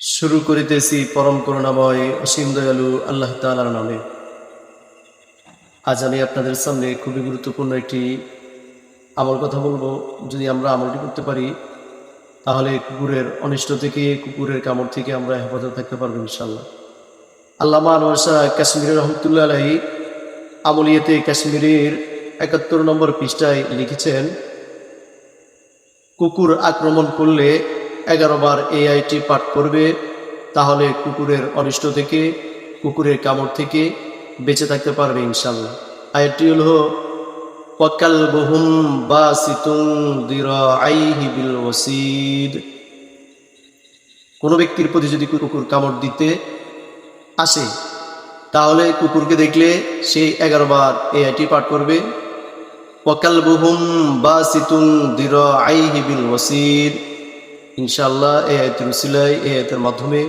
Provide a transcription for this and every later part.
শুরু করিতেছি পরম করুণাময়, অসীম দয়ালু আল্লাহ তালার নামে। আজ আমি আপনাদের সামনে খুবই গুরুত্বপূর্ণ একটি আমল কথা বলব। যদি আমরা আমলটি করতে পারি, তাহলে কুকুরের অনিষ্ট থেকে, কুকুরের কামড় থেকে আমরা হেফাজত থাকতে পারব ইনশাল্লাহ আল্লামা আনোয়ার শাহ কাশ্মীরের রহমতুল্লাহ আমলিয়াতে কাশ্মীরের একাত্তর নম্বর পৃষ্ঠায় লিখেছেন, কুকুর আক্রমণ করলে এগারো বার এআইটি পাঠ করবে, তাহলে কুকুরের অনিষ্ট থেকে, কুকুরের কামড় থেকে বেঁচে থাকতে পারবে ইনশাল্লাহ আয়াতটি হল, ওয়াকাল বহুম বা সিতুং বিল ওয়াসিদ। কোনো ব্যক্তির প্রতি যদি কুকুর কামড় দিতে আসে, তাহলে কুকুরকে দেখলে সে এগারো বার এআইটি পাঠ করবে ওয়াকালবুহুম বাসিতুন দিরাইহি বিল ওয়াসিদ। ইনশাআল্লাহ, এই আয়াতের উসিলায়, এই আয়াতের মাধ্যমে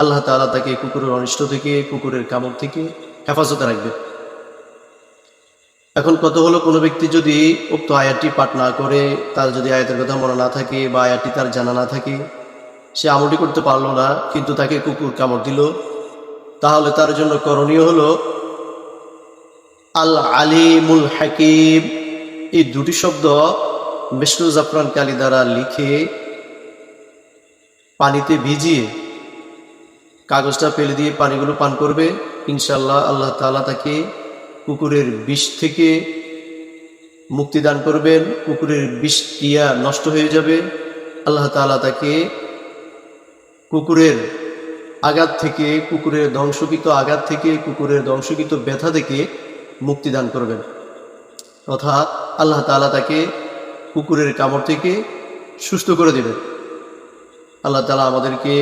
আল্লাহ তাআলা তাকে কুকুরের অনিষ্ট থেকে, কুকুরের কামড় থেকে হেফাজতে রাখবে এখন কত হলো, কোনো ব্যক্তি যদি উক্ত আয়াতটি পাঠ না করে, তার যদি আয়াতের কথা মনে না থাকে বা আয়াতটি তার জানা না থাকে, সে আমলটি করতে পারল না, কিন্তু তাকে কুকুর কামড় দিল, তাহলে তার জন্য করণীয় হলো আল আলিমুল হাকিম। এই দুটি শব্দ বিষ্ণু জাফরান কালী দ্বারা লিখে পানিতে ভিজিয়ে কাগজটা ফেলে দিয়ে পানিগুলো পান করবে ইনশাল্লাহ আল্লাহ তালা তাকে কুকুরের বিষ থেকে মুক্তি দান করবেন, কুকুরের বিষ ক্রিয়া নষ্ট হয়ে যাবে। আল্লাহ তালা তাকে কুকুরের আঘাত থেকে, কুকুরের ধ্বংসকৃত আঘাত থেকে, কুকুরের ধ্বংসকৃত ব্যথা থেকে মুক্তি দান করবেন। তথা আল্লাহ তালা তাকে কুকুরের কামড় থেকে সুস্থ করে দেবেন। আল্লাহ তালা আমাদেরকে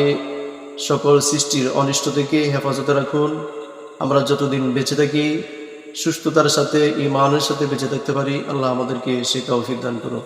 সকল সৃষ্টির অনিষ্ট থেকে হেফাজতে রাখুন। আমরা যতদিন বেঁচে থাকি, সুস্থতার সাথে ইমানের সাথে বেঁচে থাকতে পারি, আল্লাহ আমাদেরকে সে তৌফিক দান করুন